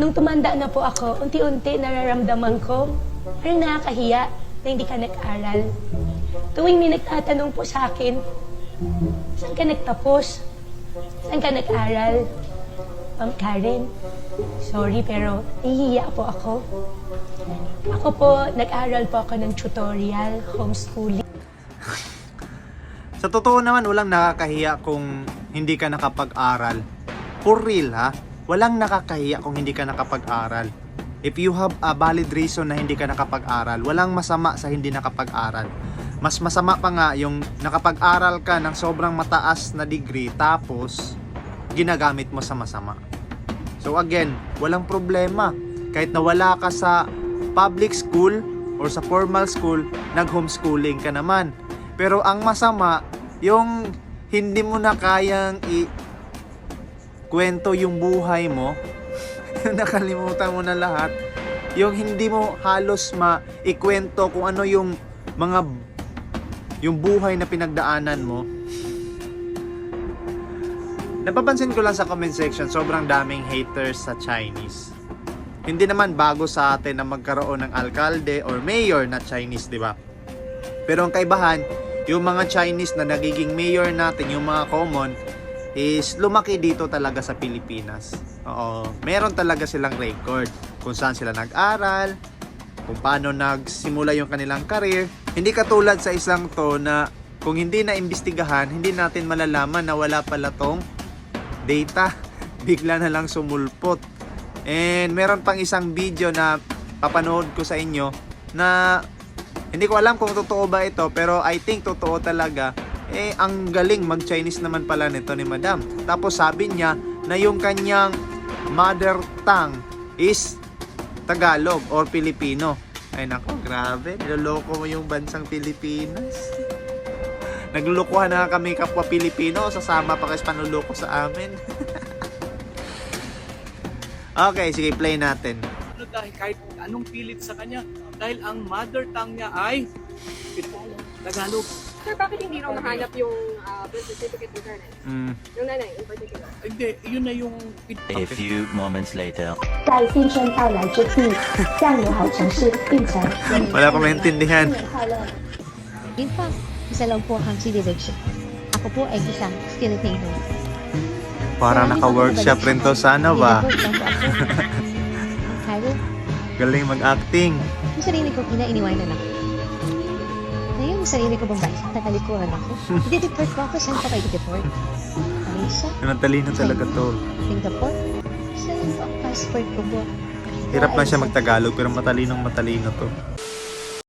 Nung tumanda na po ako, unti-unti nararamdaman ko, parang nakakahiya na hindi ka nag-aral. Tuwing may nagtatanong po sa akin, saan ka nagtapos? Saan ka nag-aral? Ma'am Karen, sorry pero nahihiya po ako. Ako po, nag-aral po ako ng tutorial, homeschooling. Sa totoo naman, walang nakakahiya kung hindi ka nakapag-aral. For real ha, walang nakakahiya kung hindi ka nakapag-aral. If you have a valid reason na hindi ka nakapag-aral, walang masama sa hindi nakapag-aral. Mas masama pa nga yung nakapag-aral ka ng sobrang mataas na degree tapos ginagamit mo sa masama. So again, walang problema. Kahit na wala ka sa public school or sa formal school, nag-homeschooling ka naman. Pero ang masama, yung hindi mo na kayang i kwento yung buhay mo, nakalimutan mo na lahat, yung hindi mo halos maikwento kung ano yung mga yung buhay na pinagdaanan mo, Napapansin ko lang sa comment section, sobrang daming haters sa Chinese. Hindi naman bago sa atin na magkaroon ng alkalde or mayor na Chinese, di ba? Pero ang kaibahan, yung mga Chinese na nagiging mayor natin, yung mga common, is lumaki dito talaga sa Pilipinas. Oo, meron talaga silang record kung saan sila nag-aral, kung paano nagsimula yung kanilang career. Hindi katulad sa isang to na kung hindi na imbestigahan, hindi natin malalaman na wala pala tong data. Bigla na lang sumulpot. And meron pang isang video na papanood ko sa inyo na hindi ko alam kung totoo ba ito pero I think totoo talaga. Eh ang galing mag-Chinese naman pala nito ni Madam. Tapos sabi niya na yung kanyang mother tongue is Tagalog or Filipino. Ay nako, grabe. Niloloko mo yung bansang Pilipinas. Naglulukuhan na kami kapwa Pilipino, sasama pa kayo sa panluloko sa amin. okay, sige, play natin. ano dahil kahit anong pilit sa kanya dahil ang mother tongue niya ay ito, Tagalog. Sir, bakit hindi raw nahanap yung uh, birth certificate ni Karen? Mm. Yung nanay in particular? Hindi, yun na yung A few moments later. 在新生到来之际，向友好城市并城。 Wala ko maintindihan. 新年快乐！ In fact, isa lang po ang citizenship. Ako po ay isang Filipino. Parang naka-workshop rin to sa ano ba? Hindi na po, lang po ako. Kaya, Galing mag-acting. yung sarili kong ina, iniwanan ako. Ngayon, yung sarili ko bang bansa, tatalikuran ako. I-deport ko ako, saan pa kayo i-deport? Malaysia, Natalino talaga to. Singapore, saan po ang passport ko po? Hirap lang siya magtagalog pero matalinong matalino to.